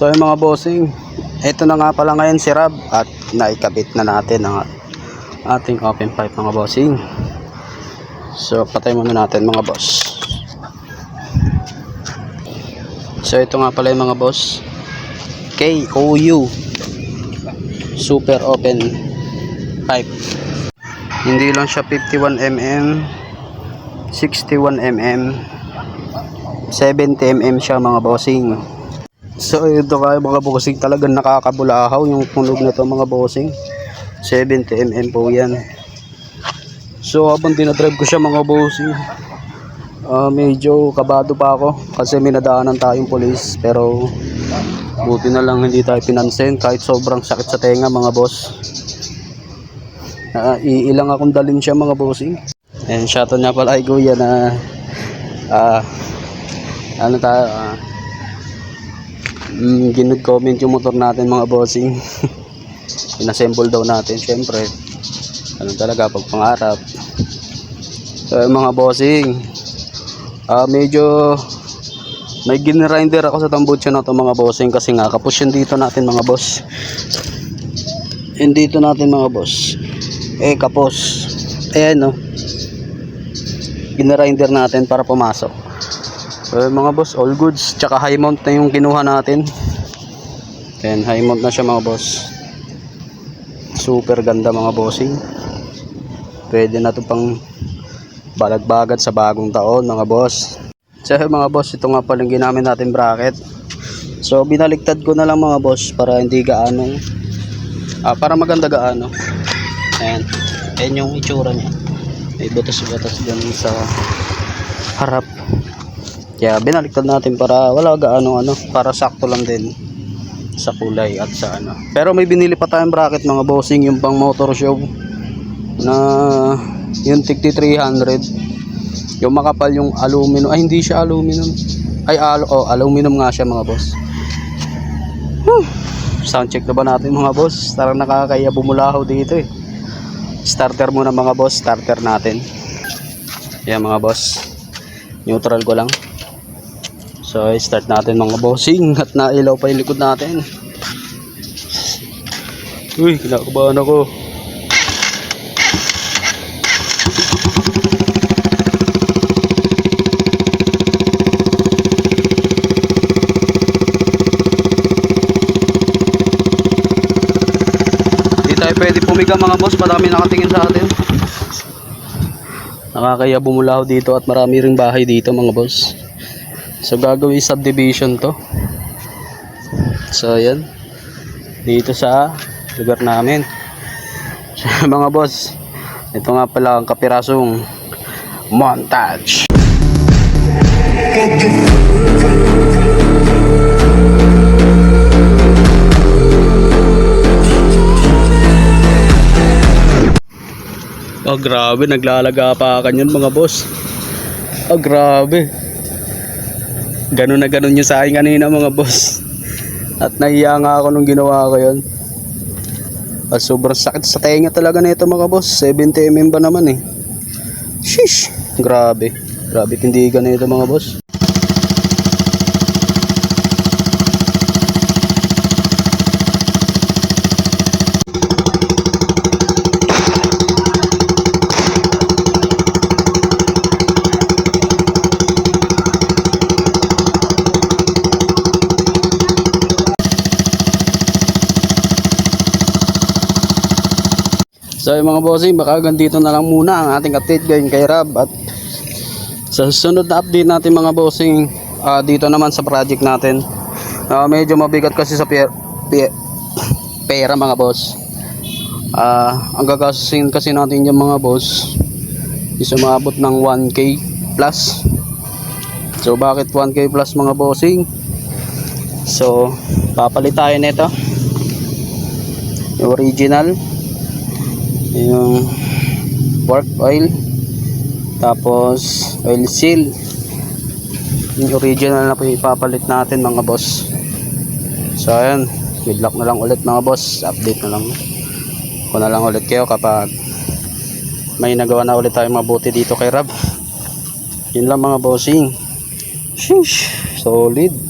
So yung mga bossing, ito na nga pala ngayon si Rab at naikabit na natin ang ating open pipe mga bossing. So patay muna natin mga boss. So ito nga pala yung mga boss. KOU Super Open Pipe. Hindi lang siya 51 mm, 61 mm, 70 mm siya mga bossing. So ito kayo mga bossing talagang nakakabulahaw yung tunog na to mga bossing. 70 mm po yan. So habang dinadrive ko siya mga bossing, ah, medyo kabado pa ako kasi may nadaanan tayong polis pero buti na lang hindi tayo pinansin kahit sobrang sakit sa tenga mga boss. Ah, iilang akong dalin siya mga bossing. And shoutout niya pala kay Kuya na ah ano tayo ah mm, ginag-comment yung motor natin mga bossing. Inassemble daw natin syempre. Ano talaga pag pangarap. So, mga bossing. Ah medyo may ginrinder ako sa tambucho na to mga bossing kasi nga kapos yun dito natin mga boss. Yun dito natin mga boss. Eh kapos. Ayan no. Ginrinder natin para pumasok. So yun, mga boss, all goods. Tsaka high mount na yung kinuha natin. Ayan, high mount na siya mga boss. Super ganda mga bossing. Pwede na to pang balagbagat sa bagong taon mga boss. So yun, mga boss, ito nga pala yung ginamit natin bracket. So binaliktad ko na lang mga boss para hindi gaano ah, para maganda gaano. Ayan. Ayan yung itsura niya. May butas-butas dyan sa harap. Kaya binaliktad natin para wala gaano ano, para sakto lang din sa kulay at sa ano. Pero may binili pa tayong bracket mga bossing yung pang motor show na yung tigti 300 yung makapal yung aluminum. Ay hindi siya aluminum. Ay al oh, aluminum nga siya mga boss. Whew. sound check na ba natin mga boss? Tarang nakakaya bumulahaw dito eh. Starter muna mga boss. Starter natin. Yan mga boss. Neutral ko lang so start natin mga bossing at nailaw pa yung likod natin uy kinakabahan ako Hindi tayo pwede pumiga mga boss, marami nakatingin sa atin. Nakakaya bumulaw dito at marami ring bahay dito mga boss. So gagawin subdivision to. So ayan. Dito sa lugar namin. So, mga boss, ito nga pala ang kapirasong montage. Oh grabe, naglalaga pa yun mga boss. Oh grabe. Ganun na ganun yung sa akin kanina mga boss. At nahiya nga ako nung ginawa ko yun. At sobrang sakit sa tenga talaga na ito mga boss. 70mm ba naman eh. Sheesh. Grabe. Grabe tindigan na ito mga boss. So yung mga bossing, baka hanggang dito na lang muna ang ating update ngayon kay Rab. At sa susunod na update natin mga bossing ah, dito naman sa project natin. Ah, medyo mabigat kasi sa pier, pier, pera mga boss. Ah, ang gagastusin kasi natin yung mga boss is umabot ng 1k plus. So bakit 1k plus mga bossing? So papalit tayo nito. Original yung work oil. Tapos oil seal. Yung original na po ipapalit natin mga boss. So ayan good luck na lang ulit mga boss. Update na lang. Ko na lang ulit kayo kapag may nagawa na ulit tayo mabuti dito kay Rab. Yun lang mga bossing. Sheesh, solid